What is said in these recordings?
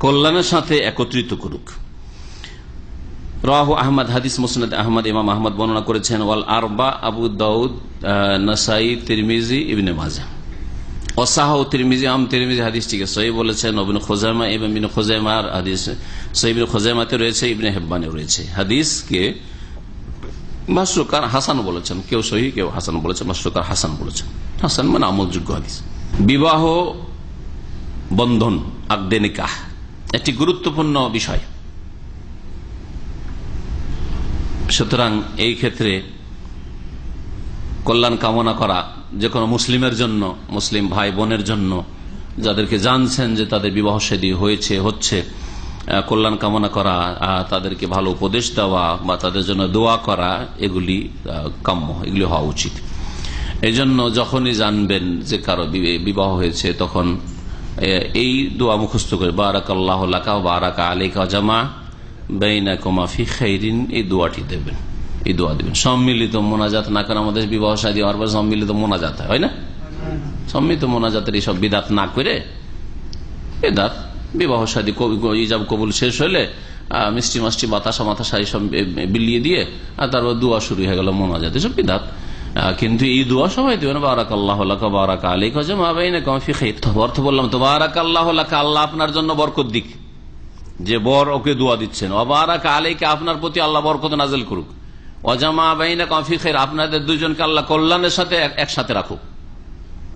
কল্যাণের সাথে একত্রিত করুক। রাহ আহমদ, হাদিস আহমদ, ইমাম আহমদ বর্ণনা করেছেন, ওয়াল আরবা, আবু দাউদ নাসাই, তিরমিজি, ইবনে মাজা। আম বলেছেন অবিন হাদিস ইবনে হেব্বানে রয়েছে। হাসান বলেছেন, কেউ সহি, কেউ হাসান বলেছেন ভাষ্যকার হাসান বলেছেন। হাসান মানে আমলযোগ্য হাদিস। বিবাহ বন্ধন আগদে নিকাহ। একটি গুরুত্বপূর্ণ বিষয়। সুতরাং এই ক্ষেত্রে কল্যাণ কামনা করা যে কোনো মুসলিমের জন্য, মুসলিম ভাই বোনের জন্য, যাদেরকে জানছেন যে তাদের বিবাহ সেদী হয়েছে, হচ্ছে কল্যাণ কামনা করা তাদেরকে ভালো উপদেশ দেওয়া বা তাদের জন্য দোয়া করা, এগুলি কাম্য, এগুলি হওয়া উচিত। এই জন্য যখনই জানবেন যে কারও বিবাহ হয়েছে, তখন এই দোয়া মুখস্থ করে বারাক আল্লাহ বারাক আলিকা জামা বেইনা কমাফি খাইরিন, এই দোয়াটি দেবেন, এই দোয়া দেবেন। সম্মিলিত মোনাজাত না করে আমাদের বিবাহ সাদী হওয়ার পর সম্মিলিত মোনাজাত হয় না? সম্মিলিত মোনাজাতের এইসব বিদাত না করে, বেদাত, বিবাহ সাদী ইজাব কবুল শেষ হলে মিষ্টি মাষ্টি বাতাসা মাতাসা এইসব বিলিয়ে দিয়ে, আর তারপর দোয়া শুরু হয়ে গেল মোনাজাত। এসব বিদাত। কিন্তু এই দোয়া সবাই দেবেন বারাক আল্লাহ বারাক আলী কফি অর্থ বললাম তো বারাক আল্লাহ আল্লাহ আপনার জন্য বরকত দিক। যে বর ওকে দোয়া দিচ্ছেন। অবারাক আলীকে আপনার প্রতি আল্লাহ বরকত নাজেল করুক। অজামা বাইনা কফি খের আপনাদের দুজনকে আল্লাহ কল্যাণের সাথে একসাথে রাখুক।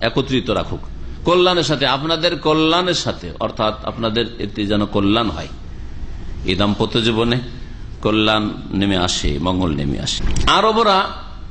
একত্রিত রাখুক। কল্যাণের সাথে, আপনাদের কল্যাণের সাথে, অর্থাৎ আপনাদের এতে যেন কল্যাণ হয়। এই দাম্পত্য জীবনে কল্যাণ নেমে আসে, মঙ্গল নেমে আসে। আরবরা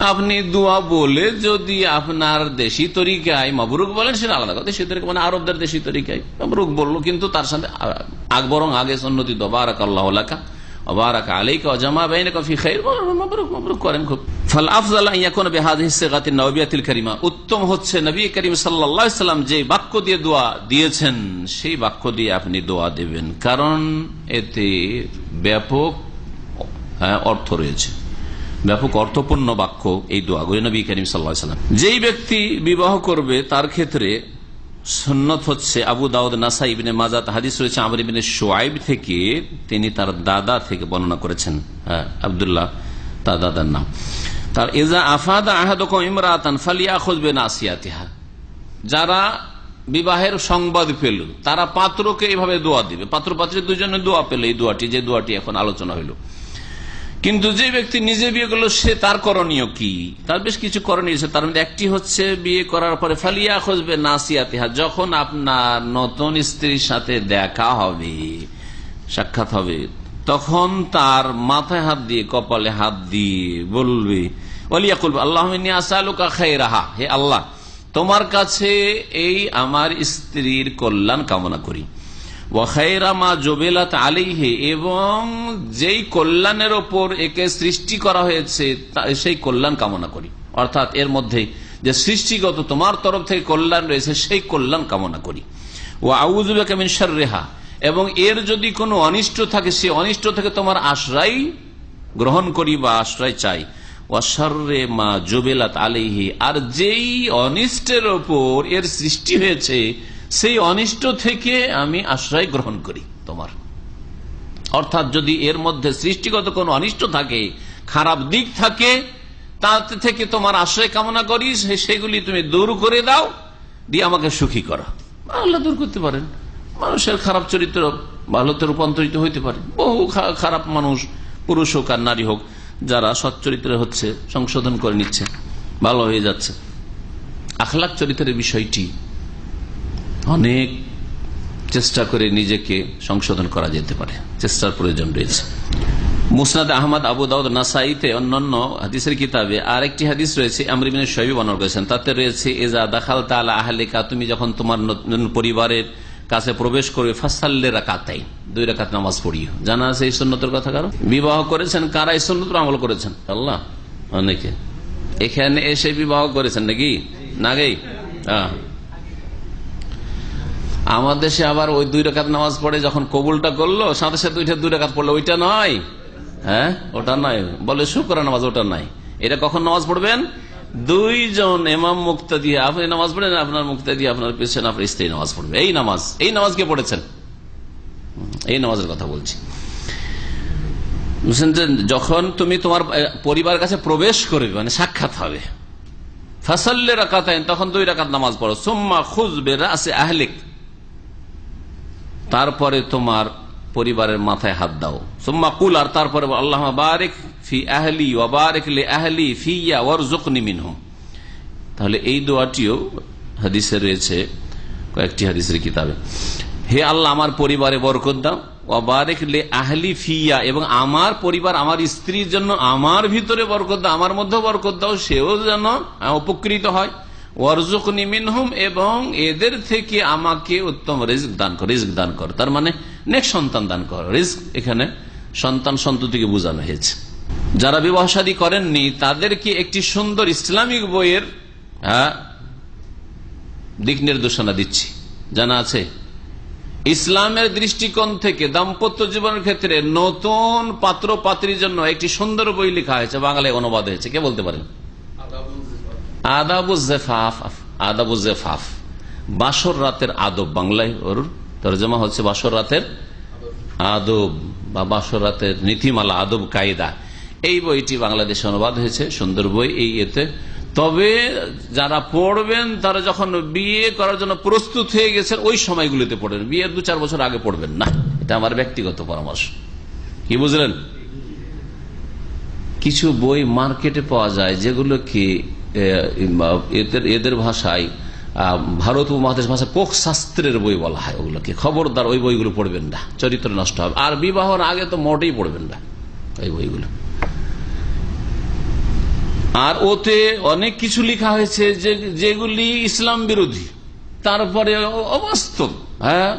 আপনি দোয়া বলে যদি আপনার দেশি তরিকায় মবরুক বলেন, সেটা আলাদা কথা। দেশি তরিকা মানে আরবদের দেশি তরিকায় মবরুক বলল, কিন্তু তার সাথে বরং আগে সন্নতি বারাক আল্লাহ বারাক আলাইকা অজামা বাইন কফি করেন খুব। উত্তম হচ্ছে নবী করিম সাল্লাম যে বাক্য দিয়ে দোয়া দিয়েছেন, সেই বাক্য দিয়ে আপনি দোয়া দেবেন। কারণ এতে ব্যাপক অর্থ রয়েছে। ব্যাপক অর্থপূর্ণ বাক্য এই দোয়া গরি নবী করিম সাল্লাম। যেই ব্যক্তি বিবাহ করবে, তার ক্ষেত্রে সন্নত হচ্ছে আবু দাউদ নাসা ইবিনে মাজাত হাদিস রয়েছে আমর ইবিনে সোয়াইব থেকে তিনি তার দাদা থেকে বর্ণনা করেছেন। হ্যাঁ আবদুল্লাহ, তার দাদার নাম। তার এজা আফাদা আহাদ ইমরাতান ফালিয়া খুঁজবে না আসিয়াতিহা যারা বিবাহের সংবাদ পেল, তারা পাত্রকে এভাবে দোয়া দিবে। পাত্র পাত্রী দুজনে দোয়া পেল, এই দোয়াটি, যে দোয়াটি এখন আলোচনা হইল। কিন্তু যে ব্যক্তি নিজে বিয়ে করল, সে তার করণীয় কি? তার বেশ কিছু করণীয় আছে। তার মধ্যে একটি হচ্ছে বিয়ে করার পরে, ফালিয়া খুঁজবে নাসিয়াতিহা, যখন আপনার নতুন স্ত্রীর সাথে দেখা হবে, সাক্ষাৎ হবে, তখন তার মাথায় হাত দিয়ে, কপালে হাত দিয়ে বলবে করবে আল্লাহ খাই রাহা হে আল্লাহ, তোমার কাছে এই আমার স্ত্রীর কল্যাণ কামনা করি। ওয়াখাইরামা জবেলাত আলিহে এবং যেই কল্যাণের ওপর একে সৃষ্টি করা হয়েছে সেই কল্যাণ কামনা করি। অর্থাৎ এর মধ্যে যে সৃষ্টিগত তোমার তরফ থেকে কল্যাণ রয়েছে, সেই কল্যাণ কামনা করি। ও আউজুবিন রেহা এবং এর যদি কোনো অনিষ্ট থাকে, সে অনিষ্ট থেকে তোমার আশ্রয় গ্রহণ করি বা আশ্রয় চাই। ওয়াশারে মা জবেলাত আলিহি আর যেই অনিষ্টের ওপর এর সৃষ্টি হয়েছে সেই অনিষ্ট থেকে আমি আশ্রয় গ্রহণ করি তোমার। অর্থাৎ যদি এর মধ্যে সৃষ্টিগত কোন অনিষ্ট থাকে, খারাপ দিক থাকে তাতে থেকে তোমার আশ্রয় কামনা করি সেগুলি তুমি দূর করে দাও, দিয়ে আমাকে সুখী করা। আল্লাহ দূর করতে পারেন। মানুষের খারাপ চরিত্র ভালোতে রূপান্তরিত হইতে পারে। বহু খারাপ মানুষ, পুরুষ হোক আর নারী হোক, যারা সচ্চরিত্রে হচ্ছে, সংশোধন করে নিচ্ছে, ভালো হয়ে যাচ্ছে। আখলাখ চরিত্রের বিষয়টি অনেক চেষ্টা করে নিজেকে সংশোধন করা যেতে পারে। চেষ্টার প্রয়োজন রয়েছে। মুসনাদ আহমদ, আবু দাউদ, নাসাইতে অন্যান্য হাদিসের কিতাবে আর একটি হাদিস রয়েছে আমরিবিন শহীদ বর্ণনা করেছেন। তাতে রয়েছে এজা দাখাল তালা আহলেকা তুমি যখন তোমার নতুন পরিবারের কাছে প্রবেশ করবে, ফাসাল্লে রাকাতাই দুই রেখাত নামাজ পড়িও। জানা আছে এই সন্ন্যতের কথা কারও? বিবাহ করেছেন কারা? এই সন্ন্যত আমল করেছেন। আল্লাহ, অনেকে। এখানে এসে বিবাহ করেছেন নাকি? না গেই? হ্যাঁ আমার দেশে আবার ওই দুই রেখাত নামাজ পড়ে যখন কবুলটা করল, সাথে সাথে ওইটা দুই রেখাত পড়ল, ওইটা নয়। হ্যাঁ? ওটা নয়। বলে শুক্র নামাজ, ওটা নাই এটা কখন নামাজ পড়বেন? দুইজন এমাম মুক্তা দিয়ে আপনি নামাজ পড়েন, আপনার মুক্তা দিয়ে আপনার পেছনে আপনার স্ত্রী নামাজ পড়বে। এই নামাজ এই নামাজ কে পড়েছেন? এই নামাজের কথা বলছি। যখন তুমি তোমার পরিবার কাছে প্রবেশ করবে মানে সাক্ষাৎ হবে। ফাসাল্লে রাকাতাইন, তখন দুই রাকাত নামাজ পড়ো। সুম্মা খুঁজবে রাসে আহলিক। তারপরে তোমার পরিবারের মাথায় হাত দাও। সুম্মা কুল, আর তারপরে আল্লাহ বারেক ফি আহলি ওয়াবারেক লে আহলি ফিয়া ওয়ারজুকনি মিনহুম। তাহলে এই দোয়াটিও হাদিসে রয়েছে, কয়েকটি হাদিসের কিতাবে। হে আল্লাহ, আমার পরিবারে বরকত দাও। ওয়াবারেক লে আহলি ফিয়া, এবং আমার পরিবার, আমার স্ত্রীর জন্য আমার ভিতরে বরকত দাও, আমার মধ্যে বরকত দাও, সেও যেন উপকৃত হয়। ওয়ারজুকনি মিনহুম এবং এদের থেকে আমাকে উত্তম রিস্ক দান কর রিস্ক দান কর। তার মানে নেক সন্তান দান কর। রিস্ক এখানে সন্তান সন্ততিকে বোঝানো হয়েছে। যারা বিবাহ শাদী করেননি তাদেরকে একটি সুন্দর ইসলামিক বইয়ের হ্যাঁ, দিক নির্দেশনা দিচ্ছি। জানা আছে? ইসলামের দৃষ্টিকোণ থেকে দাম্পত্য জীবনের ক্ষেত্রে নতুন পাত্র পাত্রীর জন্য একটি সুন্দর বই লেখা হয়েছে বাংলায় অনুবাদ হয়েছে। কে বলতে পারেন? আদাবুজেফাফ আদাবুজেফাফ বাসর রাতের আদব বাংলায় ওর তর্জমা হচ্ছে বাসর রাতের আদব বা বাসর রাতের নীতিমালা, আদব কায়দা। এই বইটি বাংলাদেশে অনুবাদ হয়েছে, সুন্দর বই এই এতে। তবে যারা পড়বেন, তারা যখন বিয়ে করার জন্য প্রস্তুত হয়ে গেছেন, ওই সময়গুলিতে পড়বেন বিয়ের দু চার বছর আগে পড়বেন না। এটা আমার ব্যক্তিগত পরামর্শ। কি বুঝলেন? কিছু বই মার্কেটে পাওয়া যায় যেগুলো কি এদের এদের ভাষায় ভারত উপমহাদেশ ভাষায় কোক শাস্ত্রের বই বলা হয় ওগুলোকে। খবরদার ওই বইগুলো পড়বেন না, চরিত্র নষ্ট হবে। আর বিবাহর আগে তো মোটেই পড়বেন না ওই বইগুলো। আর ওতে অনেক কিছু লেখা হয়েছে যে, যেগুলি ইসলাম বিরোধী। তারপরে অবাস্তব হ্যাঁ?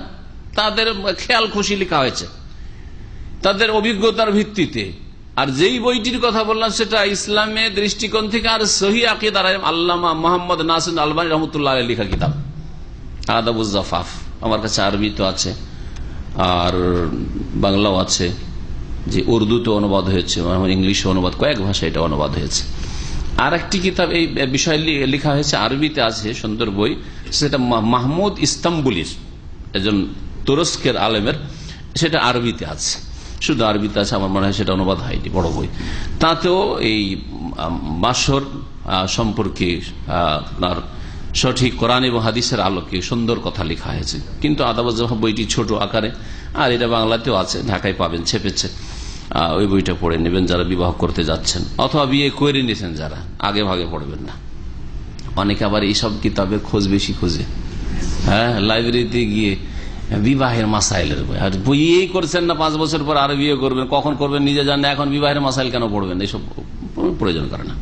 তাদের খেয়াল খুশি লেখা হয়েছে। তাদের অভিজ্ঞতার ভিত্তিতে আর যেই বইটির কথা বললাম, সেটা ইসলামের দৃষ্টিকোণ থেকে আর সহি আকিদার আল্লামা মোহাম্মদ নাসিন আলবানী রহমতুল্লাহ লেখা কিতাব। আদাবুজাফাফ আমার কাছে আরবি তো আছে, আর বাংলাও আছে, যে উর্দুতে অনুবাদ হয়েছে ইংলিশে অনুবাদ, কয়েক ভাষায় এটা অনুবাদ হয়েছে। আর একটি কিতাব এই বিষয় লেখা হয়েছে, আরবিতে আছে, সুন্দর বই, সেটা মাহমুদ ইস্তাম্বুলির একজন তুরস্কের আলেমের, সেটা আরবিতে আছে। শুধু আরবিতে আছে, আমার মনে হয় সেটা অনুবাদ হয়নি, বড় বই। তাতেও এই বাসর সম্পর্কে আপনার সঠিক কোরআন এবং হাদিসের আলোকে সুন্দর কথা লেখা হয়েছে। কিন্তু আদাবাজ বইটি ছোট আকারে, আর এটা বাংলাতেও আছে, ঢাকায় পাবেন, ছেপেছে। ওই বইটা পড়ে নেবেন যারা বিবাহ করতে যাচ্ছেন, অথবা বিয়ে করে নিয়েছেন যারা, আগে ভাগে পড়বেন না। অনেকে আবার এইসব কিতাবে খোঁজ বেশি খোঁজে। হ্যাঁ লাইব্রেরিতে গিয়ে বিবাহের মাসাইলের বই। আর বইয়েই করছেন না পাঁচ বছর পর আর বিয়ে করবেন, কখন করবেন নিজে জানেন এখন বিবাহের মাসাইল কেন পড়বেন? এইসব প্রয়োজন করে না।